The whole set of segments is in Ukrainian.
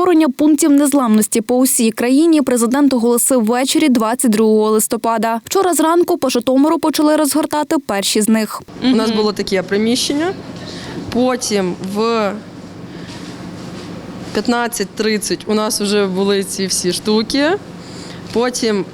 створення пунктів незламності по усій країні президент оголосив ввечері 22 листопада. Вчора зранку по Житомиру почали розгортати перші з них. У нас було таке приміщення. Потім в 15.30 у нас вже були ці всі штуки. Потім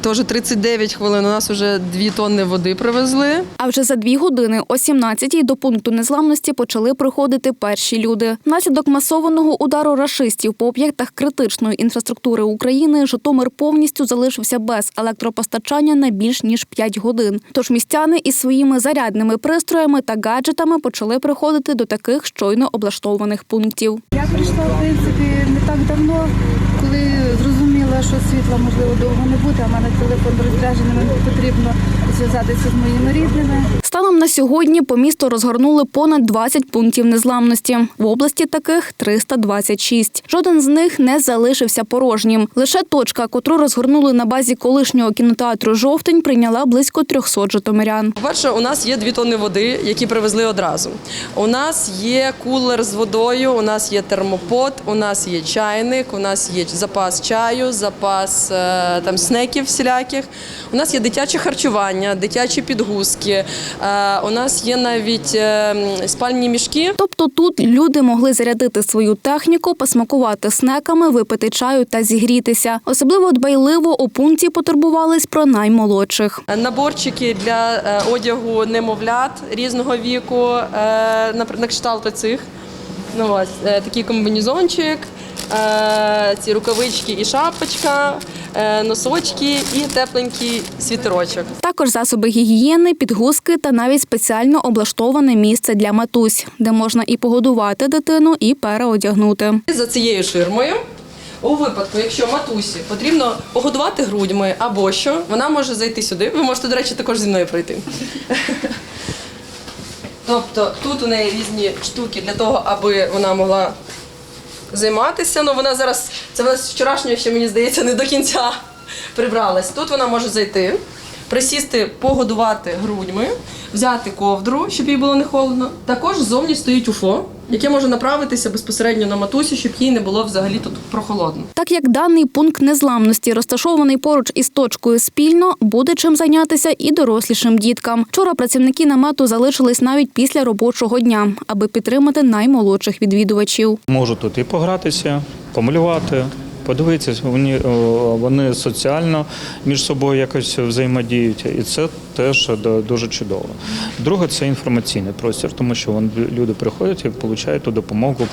теж 39 хвилин у нас вже 2 тонни води привезли. А вже за дві години о 17-й до пункту незламності почали приходити перші люди. Внаслідок масованого удару рашистів по об'єктах критичної інфраструктури України Житомир повністю залишився без електропостачання на більш ніж 5 годин. Тож містяни із своїми зарядними пристроями та гаджетами почали приходити до таких щойно облаштованих пунктів. Я прийшла, в принципі, не так давно, що світла можливо довго не буде, а в мене телефон розряджений, мені потрібно зв'язатися з моїми рідними. Станом на сьогодні по місту розгорнули понад 20 пунктів незламності. В області таких 326. Жоден з них не залишився порожнім. Лише точка, котру розгорнули на базі колишнього кінотеатру Жовтень, прийняла близько 300 житомирян. По-перше, у нас є 2 тонни води, які привезли одразу. У нас є кулер з водою, у нас є термопод, у нас є чайник, у нас є запас чаю, запас е, там снеків всіляких. У нас є дитяче харчування, дитячі підгузки. Е, у нас є навіть е, спальні мішки. Тобто тут люди могли зарядити свою техніку, посмакувати снеками, випити чаю та зігрітися. Особливо дбайливо у пункті потурбувались про наймолодших. Наборчики для одягу немовлят різного віку, на, кшталт цих. Ну, ось, такий комбінезончик, е, ці рукавички і шапочка, е, носочки і тепленький світерочок. Також засоби гігієни, підгузки та навіть спеціально облаштоване місце для матусь, де можна і погодувати дитину, і переодягнути. За цією ширмою. У випадку, якщо матусі потрібно погодувати грудьми або що, вона може зайти сюди. Ви можете, до речі, також зі мною пройти. Тобто тут у неї різні штуки для того, аби вона могла займатися. Ну вона зараз, це вона з вчорашнього ще мені здається не до кінця прибралась. Тут вона може зайти, присісти, погодувати грудьми, взяти ковдру, щоб їй було не холодно. Також ззовні стоїть уфо, яке може направитися безпосередньо на матусі, щоб їй не було взагалі тут прохолодно. Так як даний пункт незламності розташований поруч із точкою спільно, буде чим зайнятися і дорослішим діткам. Вчора працівники намету залишились навіть після робочого дня, аби підтримати наймолодших відвідувачів. Можуть тут і погратися, помалювати, подивитися. Вони, вони соціально між собою якось взаємодіють, і це теж дуже чудово. Друге це інформаційний простір, тому що люди приходять і отримують ту допомогу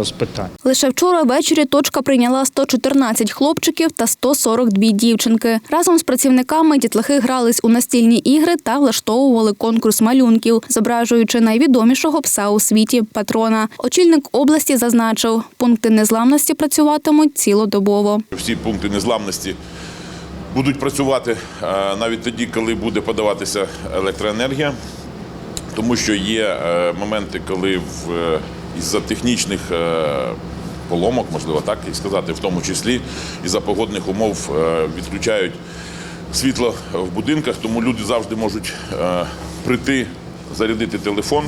е, з питань. Лише вчора ввечері точка прийняла 114 хлопчиків та 142 дівчинки. Разом з працівниками дітлахи грались у настільні ігри та влаштовували конкурс малюнків, зображуючи найвідомішого пса у світі патрона. Очільник області зазначив, пункти незламності працюватимуть цілодобово. Всі пункти незламності будуть працювати навіть тоді, коли буде подаватися електроенергія, тому що є е, моменти, коли в, е, із-за технічних е, поломок, можливо так і сказати, в тому числі із-за погодних умов відключають світло в будинках, тому люди завжди можуть прийти, зарядити телефон.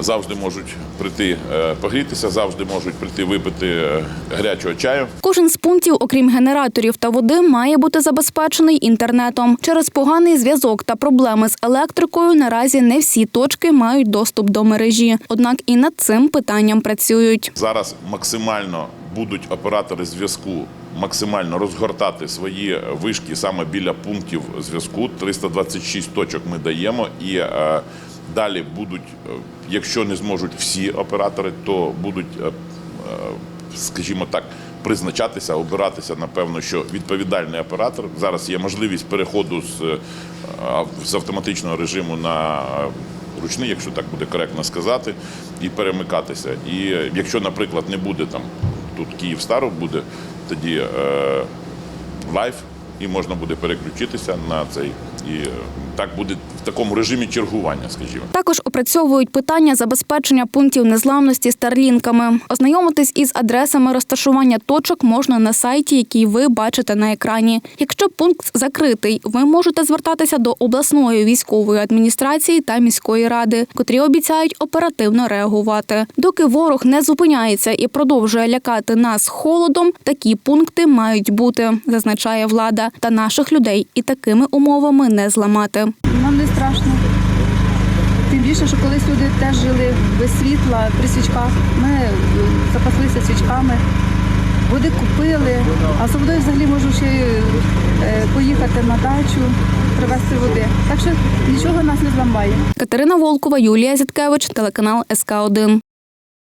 Завжди можуть прийти е, погрітися, завжди можуть прийти випити е, гарячого чаю. Кожен з пунктів, окрім генераторів та води, має бути забезпечений інтернетом. Через поганий зв'язок та проблеми з електрикою наразі не всі точки мають доступ до мережі. Однак і над цим питанням працюють. Зараз максимально будуть оператори зв'язку максимально розгортати свої вишки саме біля пунктів зв'язку. 326 точок ми даємо і е, далі будуть, е, якщо не зможуть всі оператори, то будуть, е, е, скажімо так. Призначатися, обиратися, напевно, що відповідальний оператор. Зараз є можливість переходу з, з автоматичного режиму на ручний, якщо так буде коректно сказати, і перемикатися. І якщо, наприклад, не буде там тут Київ Старов, буде тоді е, лайф, і можна буде переключитися на цей І е, так буде в такому режимі чергування, скажімо. Також опрацьовують питання забезпечення пунктів незламності старлінками. Ознайомитись із адресами розташування точок можна на сайті, який ви бачите на екрані. Якщо пункт закритий, ви можете звертатися до обласної військової адміністрації та міської ради, котрі обіцяють оперативно реагувати. Доки ворог не зупиняється і продовжує лякати нас холодом, такі пункти мають бути, зазначає влада. Та наших людей і такими умовами не зламати. Нам не страшно. Тим більше, що колись люди теж жили без світла при свічках. Ми е, запаслися свічками, води купили, а за водою взагалі можу ще е, поїхати на дачу, привезти води. Так що нічого нас не зламає. Катерина Волкова, Юлія Зіткевич, телеканал СК 1